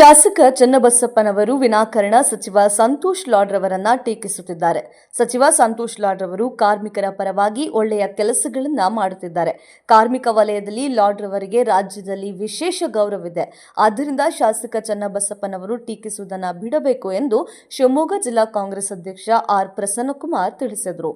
ಶಾಸಕ ಚನ್ನಬಸಪ್ಪನವರು ವಿನಾಕಾರಣ ಸಚಿವ ಸಂತೋಷ್ ಲಾಡ್ ರವರನ್ನ ಟೀಕಿಸುತ್ತಿದ್ದಾರೆ. ಸಚಿವ ಸಂತೋಷ್ ಲಾಡ್ ರವರು ಕಾರ್ಮಿಕರ ಪರವಾಗಿ ಒಳ್ಳೆಯ ಕೆಲಸಗಳನ್ನ ಮಾಡುತ್ತಿದ್ದಾರೆ. ಕಾರ್ಮಿಕ ವಲಯದಲ್ಲಿ ಲಾಡ್ ರವರಿಗೆ ರಾಜ್ಯದಲ್ಲಿ ವಿಶೇಷ ಗೌರವವಿದೆ. ಆದ್ದರಿಂದ ಶಾಸಕ ಚನ್ನಬಸಪ್ಪನವರು ಟೀಕಿಸುವುದನ್ನು ಬಿಡಬೇಕು ಎಂದು ಶಿವಮೊಗ್ಗ ಜಿಲ್ಲಾ ಕಾಂಗ್ರೆಸ್ ಅಧ್ಯಕ್ಷ ಆರ್ ಪ್ರಸನ್ನಕುಮಾರ್ ತಿಳಿಸಿದರು.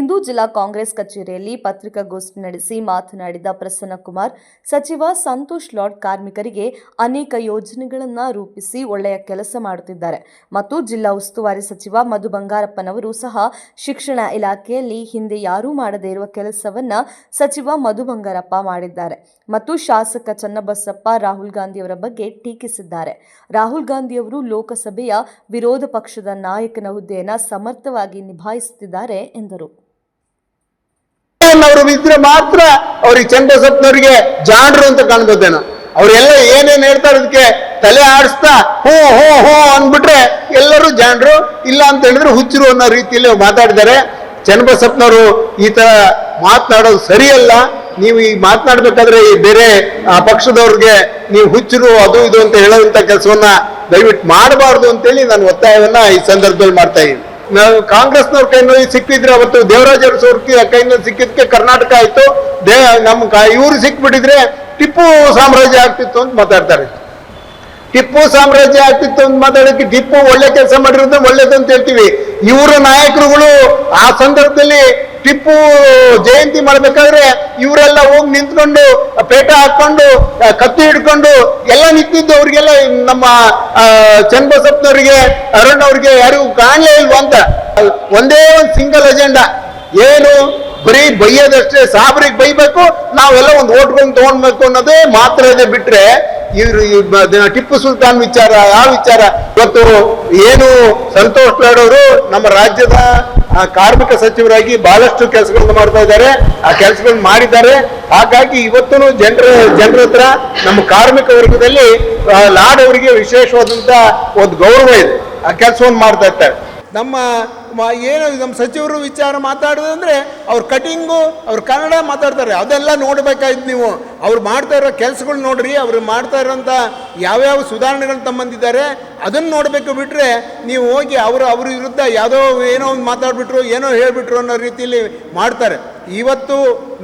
ಇಂದು ಜಿಲ್ಲಾ ಕಾಂಗ್ರೆಸ್ ಕಚೇರಿಯಲ್ಲಿ ಪತ್ರಿಕಾಗೋಷ್ಠಿ ನಡೆಸಿ ಮಾತನಾಡಿದ ಪ್ರಸನ್ನಕುಮಾರ್, ಸಚಿವ ಸಂತೋಷ್ ಲಾಡ್ ಕಾರ್ಮಿಕರಿಗೆ ಅನೇಕ ಯೋಜನೆಗಳನ್ನು ರೂಪಿಸಿ ಒಳ್ಳೆಯ ಕೆಲಸ ಮಾಡುತ್ತಿದ್ದಾರೆ. ಮತ್ತು ಜಿಲ್ಲಾ ಉಸ್ತುವಾರಿ ಸಚಿವ ಮಧು ಬಂಗಾರಪ್ಪನವರು ಸಹ ಶಿಕ್ಷಣ ಇಲಾಖೆಯಲ್ಲಿ ಹಿಂದೆ ಯಾರೂ ಮಾಡದೇ ಇರುವ ಕೆಲಸವನ್ನ ಸಚಿವ ಮಧು ಬಂಗಾರಪ್ಪ ಮಾಡಿದ್ದಾರೆ. ಮತ್ತು ಶಾಸಕ ಚನ್ನಬಸಪ್ಪ, ರಾಹುಲ್ ಗಾಂಧಿಯವರ ಬಗ್ಗೆ ಟೀಕಿಸಿದ್ದಾರೆ. ರಾಹುಲ್ ಗಾಂಧಿಯವರು ಲೋಕಸಭೆಯ ವಿರೋಧ ಪಕ್ಷದ ನಾಯಕನ ಹುದ್ದೆಯನ್ನು ಸಮರ್ಥವಾಗಿ ನಿಭಾಯಿಸುತ್ತಿದ್ದಾರೆ ಎಂದರು. ಅವರು ಇದ್ರೆ ಮಾತ್ರ ಅವ್ರಿಗೆ ಚಂದ್ರಸಪ್ನವರಿಗೆ ಜಾಣರು ಅಂತ ಕಾಣ್ಬೋದೇನೋ. ಅವರೆಲ್ಲ ಏನೇನು ಹೇಳ್ತಾರೆ ಅದಕ್ಕೆ ತಲೆ ಆಡಿಸ್ತಾ ಹೋ ಹೋ ಹೋ ಅಂದ್ಬಿಟ್ರೆ ಎಲ್ಲರೂ ಜನರು ಇಲ್ಲ ಅಂತ ಹೇಳಿದ್ರೆ ಹುಚ್ಚರು ಅನ್ನೋ ರೀತಿಯಲ್ಲಿ ಮಾತಾಡಿದ್ದಾರೆ. ಚನ್ನಬಸಪ್ಪನವರು ಈ ತರ ಮಾತನಾಡೋದು ಸರಿಯಲ್ಲ. ನೀವು ಈ ಮಾತನಾಡ್ಬೇಕಾದ್ರೆ ಈ ಬೇರೆ ಪಕ್ಷದವ್ರಿಗೆ ನೀವು ಹುಚ್ಚರು, ಅದು ಇದು ಅಂತ ಹೇಳುವಂತ ಕೆಲಸವನ್ನ ದಯವಿಟ್ಟು ಮಾಡಬಾರ್ದು ಅಂತೇಳಿ ನಾನು ಒತ್ತಾಯವನ್ನ ಈ ಸಂದರ್ಭದಲ್ಲಿ ಮಾಡ್ತಾ ಇದ್ದೀನಿ. ನಾವು ಕಾಂಗ್ರೆಸ್ನವ್ರ ಕೈನಲ್ಲಿ ಸಿಕ್ಕಿದ್ರೆ ಅವತ್ತು ದೇವರಾಜ್ ಅವ್ರ ಕೈನಲ್ಲಿ ಸಿಕ್ಕಿದ್ಕೆ ಕರ್ನಾಟಕ ಆಯ್ತು. ದೇ, ನಮ್ಮ ಇವ್ರು ಸಿಕ್ಬಿಟ್ಟಿದ್ರೆ ಟಿಪ್ಪು ಸಾಮ್ರಾಜ್ಯ ಆಗ್ತಿತ್ತು ಅಂತ ಮಾತಾಡ್ತಾರೆ. ಟಿಪ್ಪು ಸಾಮ್ರಾಜ್ಯ ಆಗ್ತಿತ್ತು ಅಂತ ಮಾತಾಡಕ್ಕೆ ಟಿಪ್ಪು ಒಳ್ಳೆ ಕೆಲಸ ಮಾಡಿರೋದು ಒಳ್ಳೇದು ಅಂತ ಹೇಳ್ತೀವಿ. ಇವರ ನಾಯಕರುಗಳು ಆ ಸಂದರ್ಭದಲ್ಲಿ ಟಿಪ್ಪು ಜಯಂತಿ ಮಾಡ್ಬೇಕಾದ್ರೆ ಇವರೆಲ್ಲ ಹೋಗಿ ನಿಂತ್ಕೊಂಡು ಪೇಟ ಹಾಕೊಂಡು ಕತ್ತಿ ಹಿಡ್ಕೊಂಡು ಎಲ್ಲ ನಿಂತಿದ್ದು ಅವ್ರಿಗೆಲ್ಲ ನಮ್ಮ ಚನ್ನಬಸಪ್ಪನವರಿಗೆ, ಅರುಣ್ ಅವ್ರಿಗೆ ಯಾರಿಗೂ ಕಾಣಲೇ ಇಲ್ವಾ ಅಂತ ಒಂದೇ ಒಂದು ಸಿಂಗಲ್ ಅಜೆಂಡಾ ಏನು? ಬರೀ ಬೈಯೋದಷ್ಟೇ, ಸಾಬ್ರಿಗೆ ಬೈಬೇಕು, ನಾವೆಲ್ಲ ಒಂದು ಓಟ್ಕೊಂಡು ತಗೊಂಡ್ಬೇಕು ಅನ್ನೋದೇ ಮಾತ್ರ ಇದೆ ಬಿಟ್ರೆ, ಇವ್ರು ಟಿಪ್ಪು ಸುಲ್ತಾನ್ ವಿಚಾರ, ಆ ವಿಚಾರ, ಇವತ್ತು ಏನು ಸಂತೋಷ್ ಲಾಡ್ ಅವರು ನಮ್ಮ ರಾಜ್ಯದ ಕಾರ್ಮಿಕ ಸಚಿವರಾಗಿ ಬಹಳಷ್ಟು ಕೆಲಸಗಳನ್ನು ಮಾಡ್ತಾ ಇದ್ದಾರೆ, ಆ ಕೆಲಸಗಳನ್ನ ಮಾಡಿದ್ದಾರೆ. ಹಾಗಾಗಿ ಇವತ್ತು ಜನರ ಜನರ ಹತ್ರ ನಮ್ಮ ಕಾರ್ಮಿಕ ವರ್ಗದಲ್ಲಿ ಲಾಡ್ ಅವರಿಗೆ ವಿಶೇಷವಾದಂತ ಒಂದು ಗೌರವ ಇದೆ. ಆ ಕೆಲಸವನ್ನು ಮಾಡ್ತಾ ಇರ್ತಾರೆ. ನಮ್ಮ ಏನು ನಮ್ಮ ಸಚಿವರು ವಿಚಾರ ಮಾತಾಡೋದಂದರೆ ಅವ್ರ ಕಟಿಂಗು, ಅವ್ರ ಕನ್ನಡ ಮಾತಾಡ್ತಾರೆ. ಅದೆಲ್ಲ ನೋಡಬೇಕಾಯ್ತು ನೀವು. ಅವ್ರು ಮಾಡ್ತಾ ಇರೋ ಕೆಲಸಗಳು ನೋಡ್ರಿ, ಅವ್ರು ಮಾಡ್ತಾ ಇರೋಂಥ ಯಾವ್ಯಾವ ಸುಧಾರಣೆಗಳು ತಮ್ಮಂದಿದ್ದಾರೆ ಅದನ್ನು ನೋಡಬೇಕು ಬಿಟ್ಟರೆ ನೀವು ಹೋಗಿ ಅವರು, ಅವ್ರ ವಿರುದ್ಧ ಯಾವುದೋ ಏನೋ ಒಂದು ಮಾತಾಡ್ಬಿಟ್ರು, ಏನೋ ಹೇಳಿಬಿಟ್ರು ಅನ್ನೋ ರೀತಿಯಲ್ಲಿ ಮಾಡ್ತಾರೆ. ಇವತ್ತು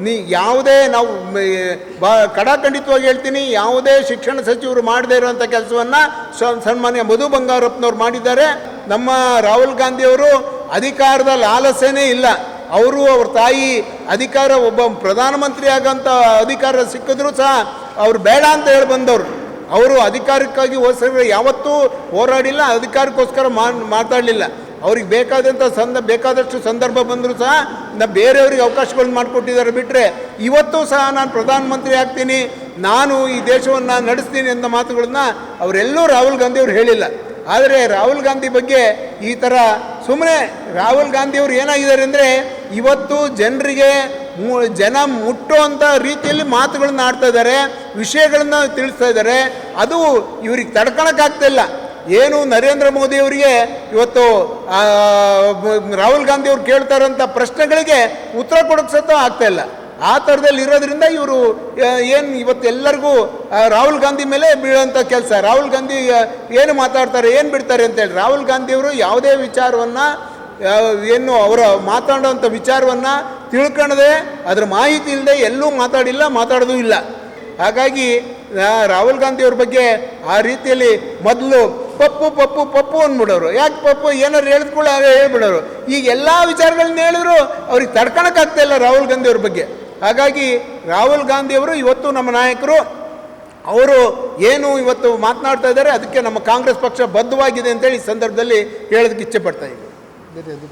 ನೀ ಯಾವುದೇ ನಾವು ಬಾ, ಕಡಾಖಂಡಿತವಾಗಿ ಹೇಳ್ತೀನಿ, ಯಾವುದೇ ಶಿಕ್ಷಣ ಸಚಿವರು ಮಾಡದೇ ಇರುವಂಥ ಕೆಲಸವನ್ನು ಸನ್ಮಾನ್ಯ ಮಧು ಬಂಗಾರಪ್ಪನವ್ರು ಮಾಡಿದ್ದಾರೆ. ನಮ್ಮ ರಾಹುಲ್ ಗಾಂಧಿಯವರು ಅಧಿಕಾರದ ಲಾಲಸೆನೇ ಇಲ್ಲ. ಅವರು, ಅವ್ರ ತಾಯಿ ಅಧಿಕಾರ, ಒಬ್ಬ ಪ್ರಧಾನಮಂತ್ರಿ ಆಗಂತ ಅಧಿಕಾರ ಸಿಕ್ಕಿದ್ರು ಸಹ ಅವರು ಬೇಡ ಅಂತ ಹೇಳಿ ಬಂದವರು. ಅವರು ಅಧಿಕಾರಕ್ಕಾಗಿ ಹೋಸ್ಕರ ಯಾವತ್ತೂ ಹೋರಾಡಿಲ್ಲ, ಅಧಿಕಾರಕ್ಕೋಸ್ಕರ ಮಾತಾಡಲಿಲ್ಲ. ಅವ್ರಿಗೆ ಬೇಕಾದಂಥ ಸಂದ, ಬೇಕಾದಷ್ಟು ಸಂದರ್ಭ ಬಂದರೂ ಸಹ ನ ಬೇರೆಯವ್ರಿಗೆ ಅವಕಾಶಗಳನ್ನ ಮಾಡಿಕೊಟ್ಟಿದ್ದಾರೆ ಬಿಟ್ಟರೆ ಇವತ್ತು ಸಹ ನಾನು ಪ್ರಧಾನಮಂತ್ರಿ ಆಗ್ತೀನಿ, ನಾನು ಈ ದೇಶವನ್ನು ನಡೆಸ್ತೀನಿ ಅಂತ ಮಾತುಗಳನ್ನ ಅವರೆಲ್ಲೂ ರಾಹುಲ್ ಗಾಂಧಿ ಅವರು ಹೇಳಿಲ್ಲ. ಆದರೆ ರಾಹುಲ್ ಗಾಂಧಿ ಬಗ್ಗೆ ಈ ಥರ ಸುಮ್ಮನೆ ರಾಹುಲ್ ಗಾಂಧಿ ಅವರು ಏನಾಗಿದ್ದಾರೆ ಅಂದರೆ ಇವತ್ತು ಜನರಿಗೆ ಜನ ಮುಟ್ಟುವಂಥ ರೀತಿಯಲ್ಲಿ ಮಾತುಗಳನ್ನ ಆಡ್ತಾ ಇದ್ದಾರೆ, ವಿಷಯಗಳನ್ನ ತಿಳಿಸ್ತಾ ಇದ್ದಾರೆ, ಅದು ಇವ್ರಿಗೆ ತಡ್ಕೊಳಕ್ಕಾಗ್ತಾ ಇಲ್ಲ. ಏನು ನರೇಂದ್ರ ಮೋದಿ ಅವರಿಗೆ ಇವತ್ತು ರಾಹುಲ್ ಗಾಂಧಿ ಅವ್ರು ಕೇಳ್ತಾ ಪ್ರಶ್ನೆಗಳಿಗೆ ಉತ್ತರ ಕೊಡೋಕ್ಕೆ ಸತ ಆಗ್ತಾ ಇಲ್ಲ. ಆ ಥರದಲ್ಲಿ ಇರೋದ್ರಿಂದ ಇವರು ಏನು ಇವತ್ತು ಎಲ್ಲರಿಗೂ ರಾಹುಲ್ ಗಾಂಧಿ ಮೇಲೆ ಬೀಳುವಂಥ ಕೆಲಸ. ರಾಹುಲ್ ಗಾಂಧಿ ಏನು ಮಾತಾಡ್ತಾರೆ, ಏನು ಬಿಡ್ತಾರೆ ಅಂತೇಳಿ ರಾಹುಲ್ ಗಾಂಧಿ ಅವರು ಯಾವುದೇ ವಿಚಾರವನ್ನು ಏನು ಅವರ ಮಾತಾಡೋವಂಥ ವಿಚಾರವನ್ನು ತಿಳ್ಕೊಳ್ಳದೆ ಅದರ ಮಾಹಿತಿ ಇಲ್ಲದೆ ಎಲ್ಲೂ ಮಾತಾಡಿಲ್ಲ, ಮಾತಾಡೋದು ಇಲ್ಲ. ಹಾಗಾಗಿ ರಾಹುಲ್ ಗಾಂಧಿ ಅವ್ರ ಬಗ್ಗೆ ಆ ರೀತಿಯಲ್ಲಿ ಮೊದಲು ಪಪ್ಪು ಪಪ್ಪು ಪಪ್ಪು ಅಂದ್ಬಿಡೋರು. ಯಾಕೆ ಪಪ್ಪು? ಏನಾರು ಹೇಳಿದ್ಕೊಳ್ಳ ಹೇಳ್ಬಿಡೋರು. ಈಗ ಎಲ್ಲ ವಿಚಾರಗಳನ್ನ ಹೇಳಿದ್ರು, ಅವ್ರಿಗೆ ತಡ್ಕೊಳಕ್ಕಾಗ್ತಾ ಇಲ್ಲ ರಾಹುಲ್ ಗಾಂಧಿ ಅವ್ರ ಬಗ್ಗೆ. ಹಾಗಾಗಿ ರಾಹುಲ್ ಗಾಂಧಿಯವರು ಇವತ್ತು ನಮ್ಮ ನಾಯಕರು, ಅವರು ಏನು ಇವತ್ತು ಮಾತನಾಡ್ತಾ ಇದ್ದಾರೆ, ಅದಕ್ಕೆ ನಮ್ಮ ಕಾಂಗ್ರೆಸ್ ಪಕ್ಷ ಬದ್ಧವಾಗಿದೆ ಅಂತೇಳಿ ಈ ಸಂದರ್ಭದಲ್ಲಿ ಹೇಳೋದಕ್ಕೆ ಇಚ್ಛೆ ಪಡ್ತಾ ಇದ್ದೀನಿ.